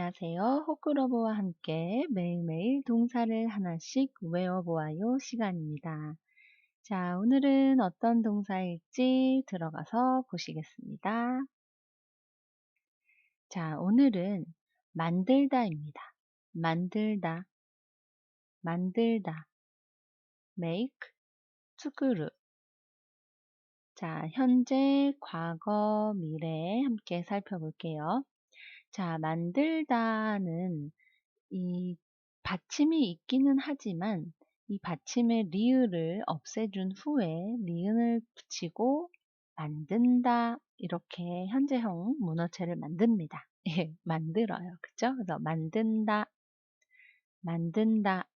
안녕하세요. 호크러브와 함께 매일매일 동사를 하나씩 외워보아요 시간입니다. 자, 오늘은 어떤 동사일지 들어가서 보시겠습니다. 자, 오늘은 만들다입니다. 만들다, 만들다, make, 투그루. 자, 현재, 과거, 미래 함께 살펴볼게요. 자, 만들다는 이 받침이 있기는 하지만 이 받침의 리을을 없애준 후에 리은을 붙이고 만든다 이렇게 현재형 문어체를 만듭니다. 예, 만들어요. 그죠? 그래서 만든다, 만든다.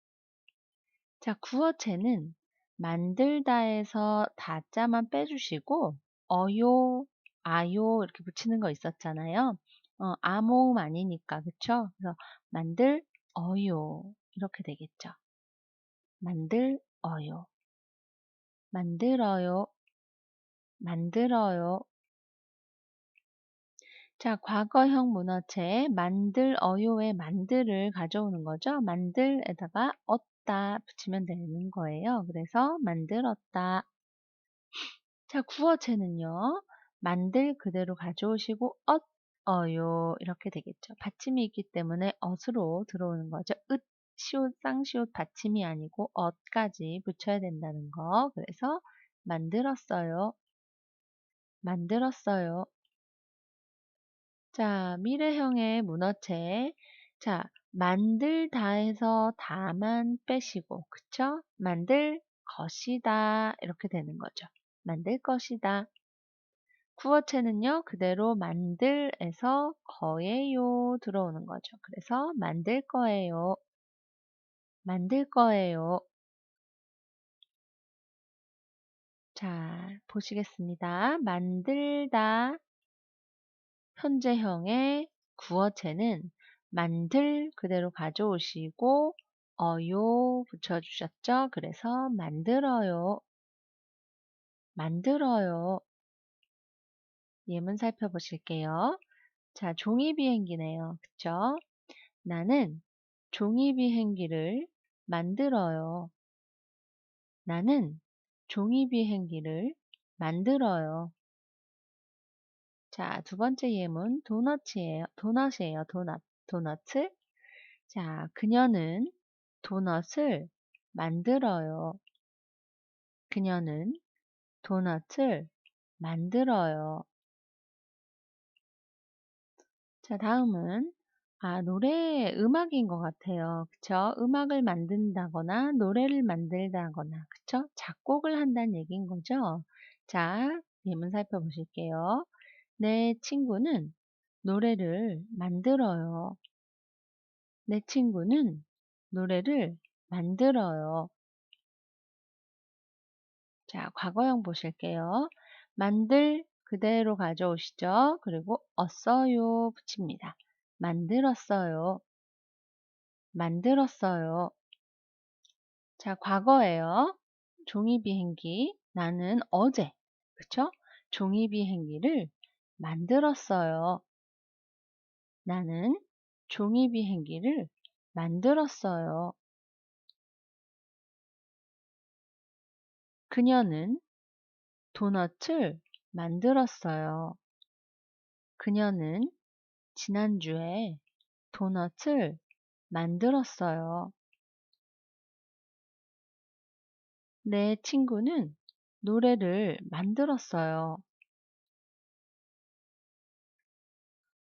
자, 구어체는 만들다에서 다자만 빼주시고 어요, 아요 이렇게 붙이는 거 있었잖아요. 어, 암호음 아니니까 그쵸? 그래서 만들 어요 이렇게 되겠죠. 만들 어요 만들어요 만들어요 자, 과거형 문어체 만들 어요의 만들을 가져오는 거죠. 만들에다가 얻다 붙이면 되는 거예요. 그래서 만들었다. 자, 구어체는요. 만들 그대로 가져오시고 얻 어요 이렇게 되겠죠. 받침이 있기 때문에 엇으로 들어오는 거죠. 으, 시옷, 쌍시옷 받침이 아니고 엇까지 붙여야 된다는 거. 그래서 만들었어요. 만들었어요. 자, 미래형의 문어체. 자, 만들다해서 다만 빼시고, 그쵸? 만들 것이다. 이렇게 되는 거죠. 만들 것이다. 구어체는요, 그대로 만들에서 거예요 들어오는 거죠. 그래서 만들 거예요. 만들 거예요. 자, 보시겠습니다. 만들다. 현재형의 구어체는 만들 그대로 가져오시고 어요 붙여주셨죠? 그래서 만들어요. 만들어요. 예문 살펴보실게요. 자, 종이 비행기네요. 그쵸? 나는 종이 비행기를 만들어요. 나는 종이 비행기를 만들어요. 자, 두 번째 예문 도넛이에요. 도넛이에요. 도넛. 도넛을. 자, 그녀는 도넛을 만들어요. 그녀는 도넛을 만들어요. 자, 다음은 아, 노래 음악인 것 같아요. 그쵸? 음악을 만든다거나 노래를 만들다거나 그쵸? 작곡을 한다는 얘기인 거죠. 자, 예문 살펴보실게요. 내 친구는 노래를 만들어요. 내 친구는 노래를 만들어요. 자, 과거형 보실게요. 만들 그대로 가져오시죠. 그리고 어써요 붙입니다. 만들었어요. 만들었어요. 자, 과거예요. 종이 비행기. 나는 어제, 그쵸? 종이 비행기를 만들었어요. 나는 종이 비행기를 만들었어요. 그녀는 도넛을 만들었어요. 그녀는 지난주에 도넛을 만들었어요. 내 친구는 노래를 만들었어요.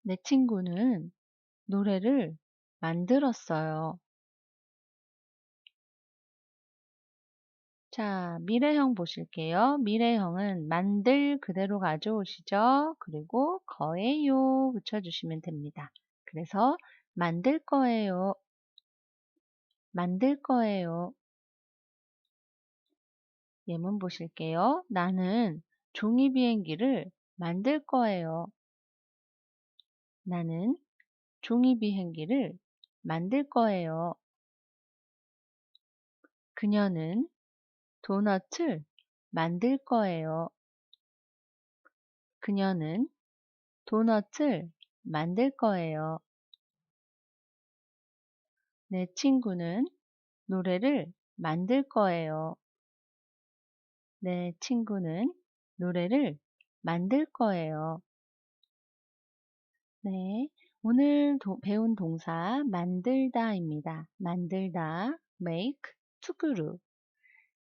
내 친구는 노래를 만들었어요. 자, 미래형 보실게요. 미래형은 만들 그대로 가져오시죠. 그리고 거예요 붙여주시면 됩니다. 그래서 만들 거예요. 만들 거예요. 예문 보실게요. 나는 종이 비행기를 만들 거예요. 나는 종이 비행기를 만들 거예요. 그녀는 도넛을 만들 거예요. 그녀는 도넛을 만들 거예요. 내 친구는 노래를 만들 거예요. 내 친구는 노래를 만들 거예요. 네. 오늘 도, 배운 동사 만들다입니다. 만들다, make, to group.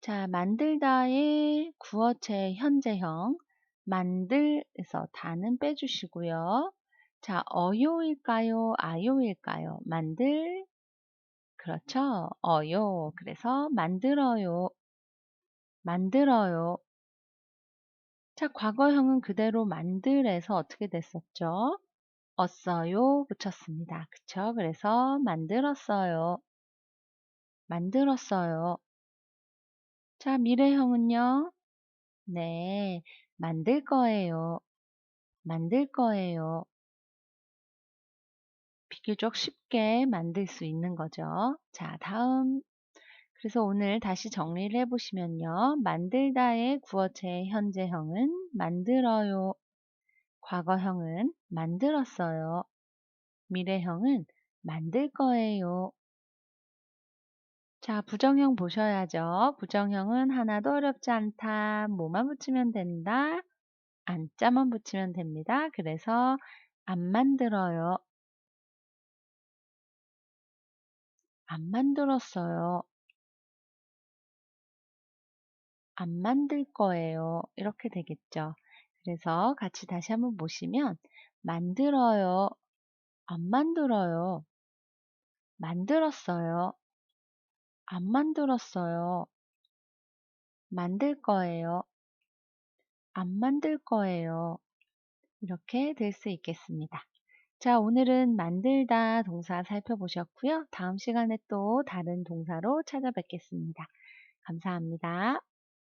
자, 만들다의 구어체 현재형, 만들에서 다는 빼주시고요. 자, 어요일까요? 아요일까요? 만들, 그렇죠? 어요. 그래서 만들어요. 만들어요. 자, 과거형은 그대로 만들에서 어떻게 됐었죠? 얻어요 붙였습니다. 그쵸? 그래서 만들었어요. 만들었어요. 자, 미래형은요? 네, 만들 거예요. 만들 거예요. 비교적 쉽게 만들 수 있는 거죠. 자, 다음. 그래서 오늘 다시 정리를 해보시면요. 만들다의 구어체 현재형은 만들어요. 과거형은 만들었어요. 미래형은 만들 거예요. 자, 부정형 보셔야죠. 부정형은 하나도 어렵지 않다. 뭐만 붙이면 된다. 안자만 붙이면 됩니다. 그래서 안 만들어요. 안 만들었어요. 안 만들 거예요. 이렇게 되겠죠. 그래서 같이 다시 한번 보시면 만들어요. 안 만들어요. 만들었어요. 안 만들었어요. 만들 거예요. 안 만들 거예요. 이렇게 될 수 있겠습니다. 자, 오늘은 만들다 동사 살펴보셨고요. 다음 시간에 또 다른 동사로 찾아뵙겠습니다. 감사합니다.